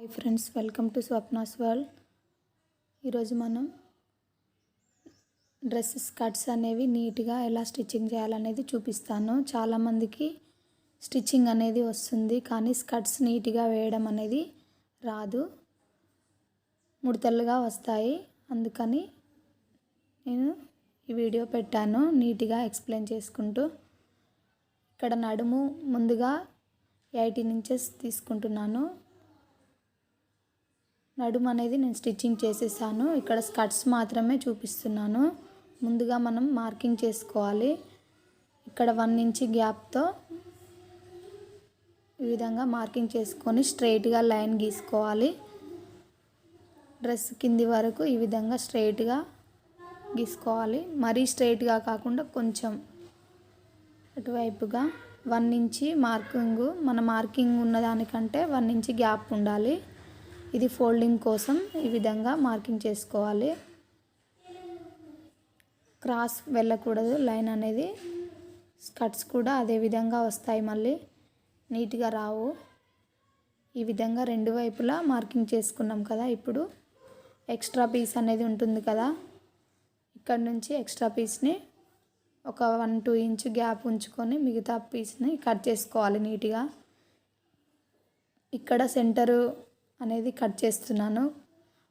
Hi friends welcome to Swapna's world ఈరోజు మనం dresses cuts అనేవి నీట్గా ఎలా స్టిచ్చింగ్ చేయాలనేది చూపిస్తాను. చాలామందికి స్టిచ్చింగ్ అనేది వస్తుంది కానీ స్కర్ట్స్ నీట్గా వేయడం అనేది రాదు. ముడతలుగా వస్తాయి. అందుకని నేను ఈ వీడియో పెట్టాను నీట్గా ఎక్స్ప్లెయిన్ చేసుకుంటూ. ఇక్కడ నడుము ముందుగా ఎయిటీన్ ఇంచెస్ తీసుకుంటున్నాను. నడుము అనేది నేను స్టిచ్చింగ్ చేసేసాను. ఇక్కడ స్కర్ట్స్ మాత్రమే చూపిస్తున్నాను. ముందుగా మనం మార్కింగ్ చేసుకోవాలి. ఇక్కడ వన్ ఇంచ్ గ్యాప్తో ఈ విధంగా మార్కింగ్ చేసుకొని స్ట్రైట్గా లైన్ గీసుకోవాలి. డ్రెస్ కింది వరకు ఈ విధంగా స్ట్రైట్గా గీసుకోవాలి. మరీ స్ట్రైట్గా కాకుండా కొంచెం అటువైపుగా వన్ ఇంచి మార్కింగ్ మన మార్కింగ్ ఉన్నదానికంటే వన్ ఇంచి గ్యాప్ ఉండాలి. ఇది ఫోల్డింగ్ కోసం ఈ విధంగా మార్కింగ్ చేసుకోవాలి. క్రాస్ వెళ్ళకూడదు లైన్ అనేది స్కర్ట్స్ కూడా అదే విధంగా వస్తాయి మళ్ళీ. నీట్గా రావు. ఈ విధంగా రెండు వైపులా మార్కింగ్ చేసుకున్నాం కదా ఇప్పుడు. ఎక్స్ట్రా పీస్ అనేది ఉంటుంది కదా. ఇక్కడ నుంచి ఎక్స్ట్రా పీస్ని ఒక వన్ టూ ఇంచ్ గ్యాప్ ఉంచుకొని మిగతా పీస్ని కట్ చేసుకోవాలి నీట్గా. ఇక్కడ సెంటరు అనేది కట్ చేస్తున్నాను.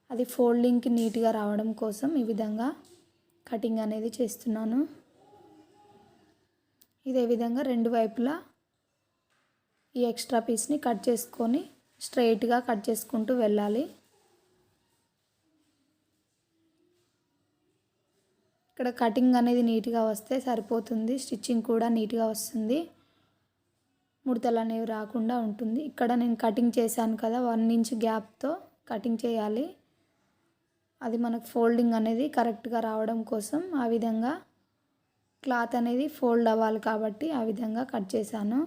అది ఫోల్డింగ్కి నీట్గా రావడం కోసం ఈ విధంగా కటింగ్ అనేది చేస్తున్నాను. ఇదే విధంగా రెండు వైపులా ఈ ఎక్స్ట్రా పీస్ని కట్ చేసుకొని స్ట్రైట్గా కట్ చేసుకుంటూ వెళ్ళాలి. ఇక్కడ కటింగ్ అనేది నీట్గా వస్తే సరిపోతుంది. స్టిచ్చింగ్ కూడా నీట్గా వస్తుంది. ముడతలు అనేవి రాకుండా ఉంటుంది. ఇక్కడ నేను కటింగ్ చేశాను కదా వన్ ఇంచ్ గ్యాప్తో కటింగ్ చేయాలి. అది మనకు ఫోల్డింగ్ అనేది కరెక్ట్గా రావడం కోసం ఆ విధంగా క్లాత్ అనేది ఫోల్డ్ అవ్వాలి కాబట్టి ఆ విధంగా కట్ చేశాను.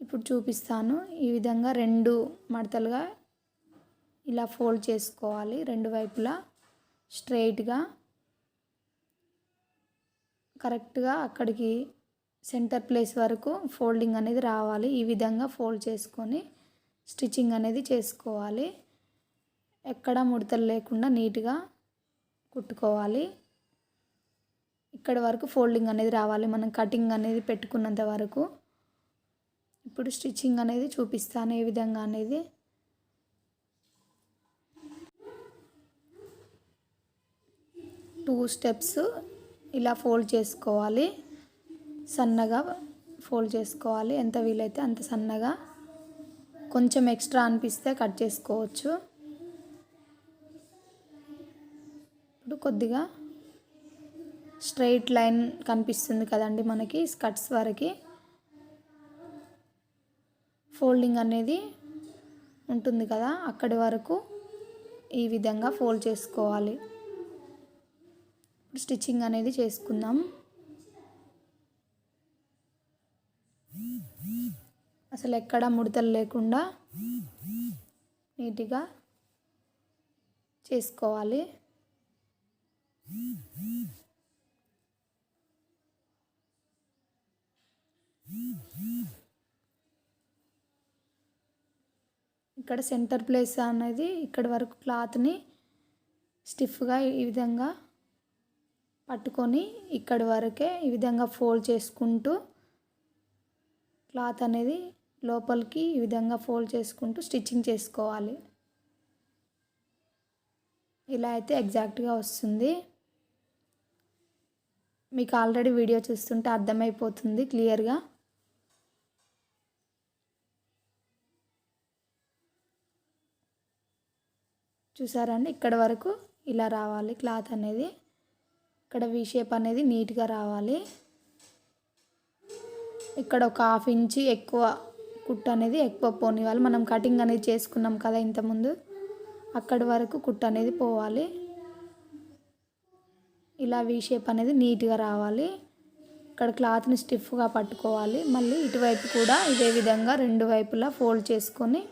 ఇప్పుడు చూపిస్తాను. ఈ విధంగా రెండు మడతలుగా ఇలా ఫోల్డ్ చేసుకోవాలి. రెండు వైపులా స్ట్రైట్గా కరెక్ట్గా అక్కడికి సెంటర్ ప్లేస్ వరకు ఫోల్డింగ్ అనేది రావాలి. ఈ విధంగా ఫోల్డ్ చేసుకొని స్టిచ్చింగ్ అనేది చేసుకోవాలి. ఎక్కడ ముడతలు లేకుండా నీట్గా కుట్టుకోవాలి. ఇక్కడ వరకు ఫోల్డింగ్ అనేది రావాలి. మనం కటింగ్ అనేది పెట్టుకున్నంత వరకు ఇప్పుడు స్టిచ్చింగ్ అనేది చూపిస్తాను. ఏ విధంగా అనేది టూ స్టెప్స్ ఇలా ఫోల్డ్ చేసుకోవాలి. సన్నగా ఫోల్డ్ చేసుకోవాలి. ఎంత వీలైతే అంత సన్నగా కొంచెం ఎక్స్ట్రా అనిపిస్తే కట్ చేసుకోవచ్చు. ఇప్పుడు కొద్దిగా స్ట్రైట్ లైన్ కనిపిస్తుంది కదండి మనకి స్కర్ట్స్ వరకు. ఫోల్డింగ్ అనేది ఉంటుంది కదా అక్కడి వరకు ఈ విధంగా ఫోల్డ్ చేసుకోవాలి. స్టిచ్చింగ్ అనేది చేసుకుందాం. అసలు ఎక్కడ ముడతలు లేకుండా నీట్గా చేసుకోవాలి. ఇక్కడ సెంటర్ ప్లేస్ అనేది ఇక్కడ వరకు క్లాత్ని స్టిఫ్గా ఈ విధంగా పట్టుకొని ఇక్కడి వరకే ఈ విధంగా ఫోల్డ్ చేసుకుంటూ క్లాత్ అనేది లోపలికి ఈ విధంగా ఫోల్డ్ చేసుకుంటూ స్టిచ్చింగ్ చేసుకోవాలి. ఇలా అయితే ఎగ్జాక్ట్గా వస్తుంది. మీకు ఆల్రెడీ వీడియో చూస్తుంటే అర్థమైపోతుంది క్లియర్గా. చూసారండి ఇక్కడ వరకు ఇలా రావాలి క్లాత్ అనేది. ఇక్కడ వీ షేప్ అనేది నీట్గా రావాలి. ఇక్కడ ఒక హాఫ్ ఇంచి ఎక్కువ కుట్టు అనేది ఎక్కువ పోనివ్వాలి మనం కటింగ్ అనేది చేసుకున్నాం కదా ఇంతకుముందు. అక్కడి వరకు కుట్టు అనేది పోవాలి. ఇలా వీ షేప్ అనేది నీట్గా రావాలి. ఇక్కడ క్లాత్ని స్టిఫ్గా పట్టుకోవాలి. మళ్ళీ ఇటువైపు కూడా ఇదే విధంగా రెండు వైపులా ఫోల్డ్ చేసుకొని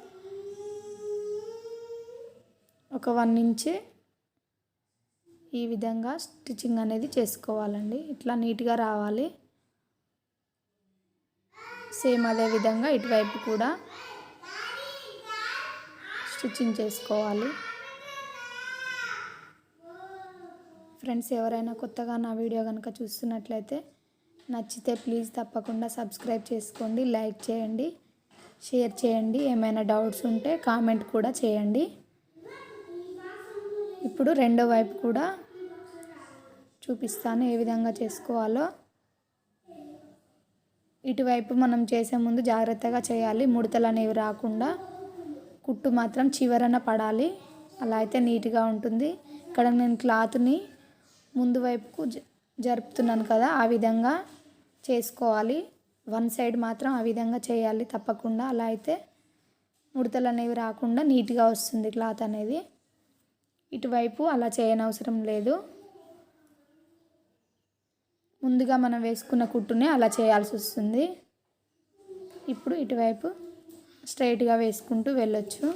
ఒక వన్ ఇంచ్ ఈ విధంగా స్టిచ్చింగ్ అనేది చేసుకోవాలండి. ఇట్లా నీట్గా రావాలి. సేమ్ అదే విధంగా ఇటువైపు కూడా స్టిచ్చింగ్ చేసుకోవాలి. ఫ్రెండ్స్ ఎవరైనా కొత్తగా నా వీడియో కనుక చూస్తున్నట్లయితే నచ్చితే ప్లీజ్ తప్పకుండా సబ్స్క్రైబ్ చేసుకోండి లైక్ చేయండి షేర్ చేయండి. ఏమైనా డౌట్స్ ఉంటే కామెంట్ కూడా చేయండి. ఇప్పుడు రెండో వైపు కూడా చూపిస్తాను ఏ విధంగా చేసుకోవాలో. ఇటువైపు మనం చేసే ముందు జాగ్రత్తగా చేయాలి. ముడతలు అనేవి రాకుండా కుట్టు మాత్రం చివరన పడాలి. అలా అయితే నీట్గా ఉంటుంది. ఇక్కడ నేను క్లాత్ని ముందు వైపుకు జ- జరుపుతున్నాను కదా ఆ విధంగా చేసుకోవాలి. వన్ సైడ్ మాత్రం ఆ విధంగా చేయాలి తప్పకుండా. అలా అయితే ముడతలు అనేవి రాకుండా నీట్గా వస్తుంది క్లాత్ అనేది. ఇటువైపు అలా చేయనవసరం లేదు. ముందుగా మనం వేసుకున్న కుట్టునే అలా చేయాల్సి వస్తుంది. ఇప్పుడు ఇటువైపు స్ట్రైట్గా వేసుకుంటూ వెళ్ళొచ్చు.